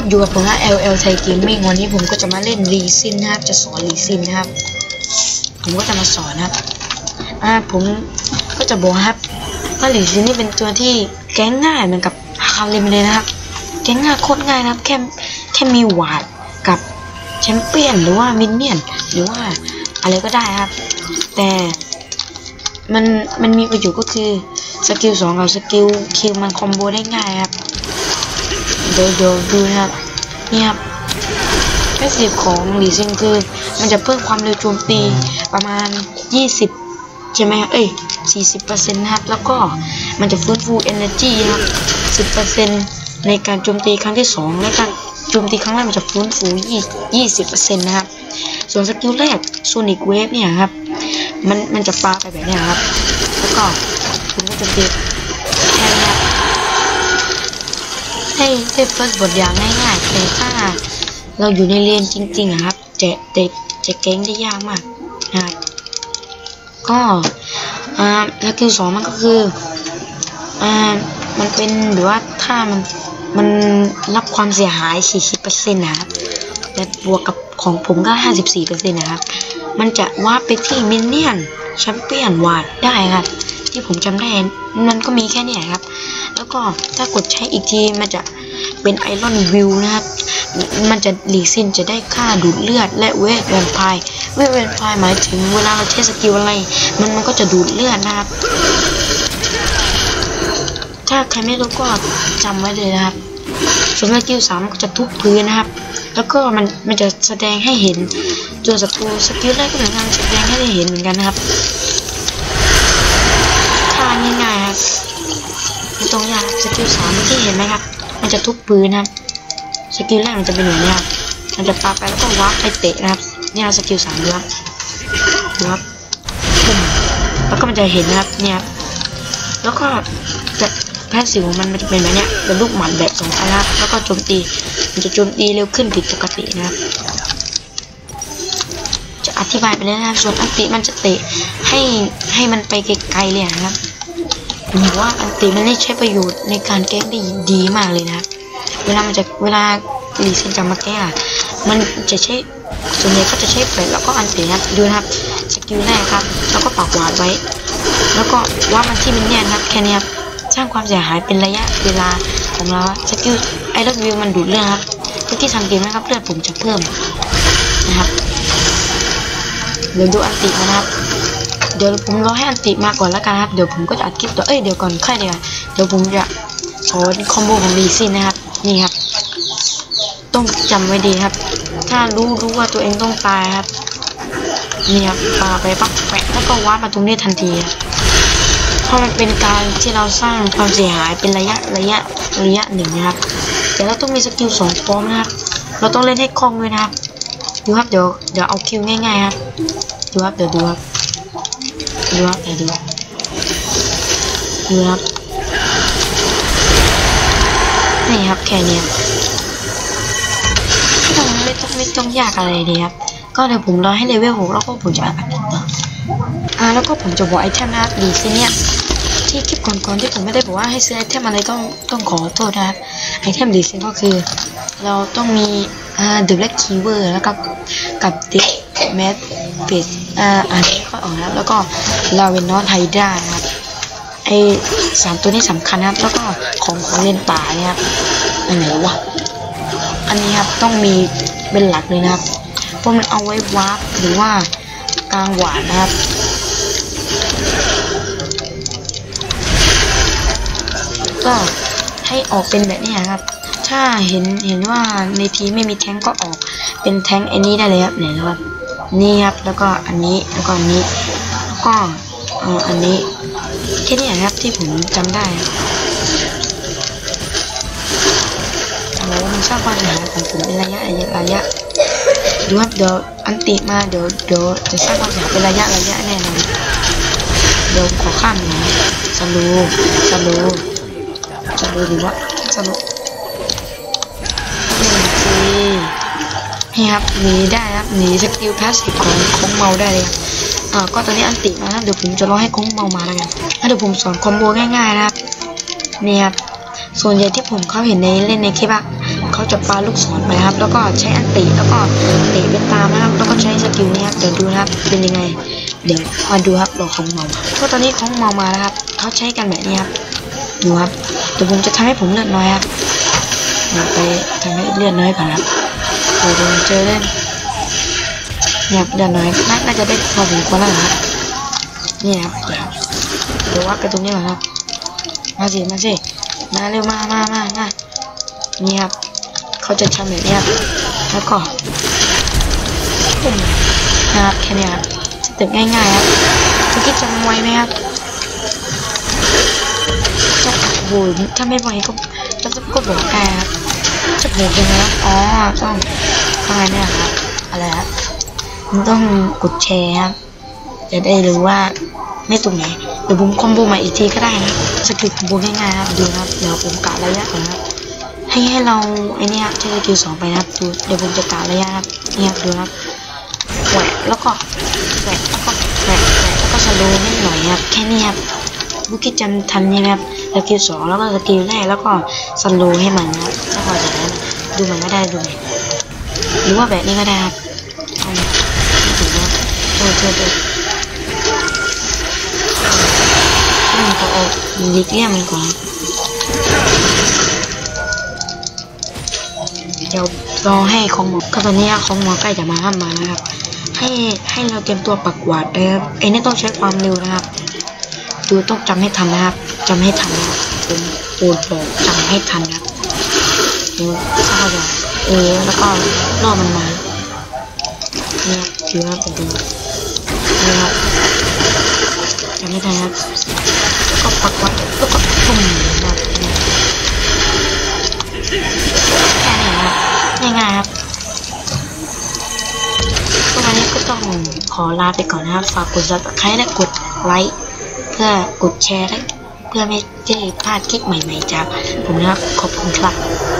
ครับอยู่กับผมนะ LL ไทยเกมมิ่งวันนี้ผมก็จะมาเล่นรีซินนะครับ จะสอนรีซินนะครับ ผมก็จะมาสอนนะครับ อ่าผมก็จะบอกครับว่ารีซินนี่เป็นตัวที่แก้ง่ายเหมือนกับฮาเลมเลยนะครับ แก้ง่ายโคตรง่ายนะครับ แค่แค่มีวาดกับแชมเปี้ยนหรือว่ามินเนี่ยนหรือว่าอะไรก็ได้ครับ แต่มันมันมีประโยชน์ก็คือสกิลสองกับสกิลคิวมันคอมโบได้ง่ายครับ ดี๋ยวเดี๋ยวดูนะครับนี่ครับแพสซีฟของหลีซิงคือ มันจะเพิ่มความเร็วโจมตีประมาณ 20 ใช่ไหมครับเอ้ย 40%นะครับ แล้วก็มันจะฟื้นฟู energy นะครับ10%ในการโจมตีครั้งที่ 2 และการโจมตีครั้งแรกมันจะฟื้นฟู 20%นะครับ ส่วนสกิลแรก Sonic Wave เนี่ยครับ มันมันจะปาไปแบบเนี้ยครับ แล้วก็คุณก็จะตี ให้ให้เฟิร์สบทอย่างง่ายๆแต่ถ้าเราอยู่ในเลนจริงๆอะครับจะจะจะเก้งได้ยากมากนะครับก็อ่าแล้วคือสองมันก็คืออ่ามันเป็นหรือว่าถ้ามันมันรับความเสียหาย 40%นะครับแต่บวกกับของผมก็ 54%นะครับ มันจะวาร์ปไปที่มินเนี่ยนแชมเปี้ยนวาดได้ครับ ที่ผมจำได้มันก็มีแค่นี้ครับ แล้วก็ถ้ากดใช้อีกทีมันจะเป็นไอรอนวิวนะครับ มันจะหลีซินจะได้ค่าดูดเลือดและเวทแวมไพร์เวทแวมไพร์หมายถึงเวลาเราใช้สกิลอะไร มันมันก็จะดูดเลือดนะครับ ถ้าใครไม่รู้ก็จำไว้เลยนะครับส่วนสกิลสามก็จะทุบพื้นนะครับ แล้วก็มันมันจะแสดงให้เห็นตัวศัตรูสกิลแรกก็เหมือนกันแสดงให้ได้เห็นเหมือนกันนะครับท่าง่ายๆครับไม่ ต้องยากสกิลสามที่เห็นไหมครับ มันจะทุบพื้นนะครับสกิลแรกมันจะเป็นอย่างนี้ครับมันจะปาไปแล้วก็วาร์ปไปเตะนะครับเนี่ยสกิลสามครับครับปุ้มแล้วก็มันจะเห็นนะครับเนี่ยแล้วก็จะแพทสิวมันมันจะเป็นแบบเนี้ยเป็นลูกหมันแบบสองอันนะครับแล้วก็โจมตี มันจะโจมตีเร็วขึ้นผิดปกตินะครับจะอธิบายไปเลยนะครับส่วนอันติมันจะเตะให้ให้มันไปไกลๆเลยนะครับ ผมว่าอันติมันได้ใช้ประโยชน์ในการแก้ได้ดีมากเลยนะ เวลามันจะเวลาลีเซนจะมาแก้อะมันจะใช้ส่วนใหญ่ก็จะใช้เฟดแล้วก็อันตินะครับดูนะครับสกิลแรกครับ แล้วก็ปากหวาดไว้ แล้วก็ว่ามันที่มินเนี่ยนครับแค่นี้ครับสร้างความเสียหายเป็นระยะเวลาของเราสกิลไอรอนวิวมันดูดเลือดครับที่สังเกตนะครับเลือดผมจะเพิ่มนะครับเดี๋ยวดูอันติมานะครับ เดี๋ยวผมรอให้อันติมาก่อนแล้วกันครับ เดี๋ยวผมก็จะอัดคลิปตัวเอ้ย เดี๋ยวก่อนค่อยเดี๋ยวเดี๋ยวผมจะสอนคอมโบของลีซินนะครับ นี่ครับ ต้องจำไว้ดีครับ ถ้ารู้รู้ว่าตัวเองต้องตายครับ นี่ครับปาไปปักแปะแล้วก็วาดมาตรงนี้ทันทีครับเพราะมันเป็นการที่เราสร้างความเสียหายเป็นระยะระยะระยะหนึ่งนะครับ แต่เราต้องมีสกิลสองพร้อมนะครับ เราต้องเล่นให้คล่องด้วยนะครับ ดูครับเดี๋ยวเดี๋ยวเอาคิวง่ายๆครับ ดูครับเดี๋ยวดูครับ ดูครับเดี๋ยวดูดูครับนี่ครับแค่นี้ไม่ต้องไม่ต้องไม่ต้องยากอะไรเลยครับ ก็เดี๋ยวผมรอให้เลเวลหกแล้วก็ผมจะอัดต่ออ่าแล้วก็ผมจะบอกไอเทมนะครับดีซิเนี่ยที่คลิปก่อนๆที่ผมไม่ได้บอกว่าให้ซื้อไอเทมอะไรต้องต้องขอโทษนะครับไอเทมดีซินก็คือ เราต้องมีอ่าเดอะแบล็กคีเวอร์แล้วก็กับดิแมส เพจอ่าอ่านไม่ค่อยออกนะแล้วก็ลาเวนนอตไฮด้าครับไอสามตัวนี้สำคัญนะครับ แล้วก็ของของเล่นป่าเนี่ยครับอันไหนวะอันนี้ครับต้องมีเป็นหลักเลยนะครับเพราะมันเอาไว้วาร์ปหรือว่ากลางหวานนะครับก็ให้ออกเป็นแบบนี้นะครับ ถ้าเห็นเห็นว่าในทีไม่มีแท้งก็ออกเป็นแท้งไอ้นี้ได้เลยครับไหนนะครับ นี่ครับแล้วก็อันนี้แล้วก็อันนี้แล้วก็เอออันนี้แค่นี้ครับที่ผมจำได้แล้วมันสร้างความเสียหาของผมเป็นระยะระยะระยะดูครับเดี๋ยวอันติมาเดี๋ยวเดี๋ยวจะสร้างความเสียหาเป็นระยะระยะแน่นอนเดี๋ยวขอข้ามหน่อยสโลสโลสโลหรือว่าสโล นี่ครับหนีได้ครับหนีสกิลพาสซีฟของคงเมาได้เลยครับอ่าก็ตอนนี้อันติมาครับเดี๋ยวผมจะรอให้คงเมามาแล้วกันแล้วเดี๋ยวผมสอนคอมโบง่ายๆนะครับนี่ครับส่วนใหญ่ที่ผมเขาเห็นในเล่นในคลิปอะเขาจะปาลูกศรไปครับ แล้วก็ใช้อันติแล้วก็เตะเป็นตามนะครับ แล้วก็ใช้สกิลนี้ครับเดี๋ยวดูนะครับเป็นยังไง เดี๋ยวมาดูครับรอของเมาเพราะตอนนี้ของเมามาแล้วครับเขาใช้กันแบบนี้ครับดูครับเดี๋ยวผมจะทำให้ผมเลือดน้อยครับไปทำให้เลือดน้อยก่อนครับ เดี๋ยวผมเจอเล่นเนี่ยเลือดน้อยน่าจะได้พอสมควรแล้วนะครับนี่ครับเดี๋ยววัดไปตรงนี้ก่อนครับมาสิมาสิมาเร็วมามามามานี่ครับเขาจะทำแบบนี้ครับแล้วก็ปุ่มนะครับแค่นี้ครับสเต็ปง่ายๆครับคุณคิดจำไว้ไหมครับจะโอ้โหถ้าไม่ไหวก็จะจะก็บอกแกครับ จะบอกยังไงครับอ๋อต้องอะไรเนี่ยครับ อะไรครับมันต้องกดแชร์ครับ จะได้รู้ว่าไม่ตรงไหนเดี๋ยวผมคอมโบใหม่อีกทีก็ได้นะสกิลคอมโบง่ายๆครับดูนะครับเดี๋ยวผมกะระยะก่อนนะครับให้ให้เราไอ้นี่ครับใช้สกิลสองไปนะครับดูเดี๋ยวผมจะกะระยะครับเนี่ครับดูนะครับแหวกแล้วก็แหวกแล้วก็แหวกแล้วก็สโลว์นิดหน่อยครับแค่นี้ครับบุคิดจำทันนี่ไหมครับ สกิลสองแล้วก็สกิลแรกแล้วก็สโลให้มันนะครับแล้วพอจากนั้นดูมันก็ได้ดูหมหรือว่าแบบนี้ก็ได้ครับเอามาไม่ถึงนะโทษโทษโทษอืมเขาเอาลิกเลี่ยมมันก่อนเดี๋ยวรอให้ของหมอก็ตอนนี้ของหมอใกล้จะมาห้ามมาแล้วครับให้ให้เราเตรียมตัวปักหวาดนะครับไอ้นี่ต้องใช้ความเร็วนะครับ ดูต้องจำให้ทันนะครับจำให้ทันนะครับผมโปรดบอกจำให้ทันนะครับเดี๋ยวถ้าเขาจะเออแล้วก็ล่อมันมาเนี่ยดูนะครับผมดูนี่ครับจำไม่ทันครับก็ปักไว้แล้วก็ปุ่มแบบนี้แค่นี้ครับง่ายๆครับวันนี้ก็ต้องขอลาไปก่อนนะครับ ฝากกด subscribe และกดไลค์ พื่อกดแชร์และเพื่อไม่ได้พลาดคลิปใหม่ๆจากผมนะครับขอบคุณครับ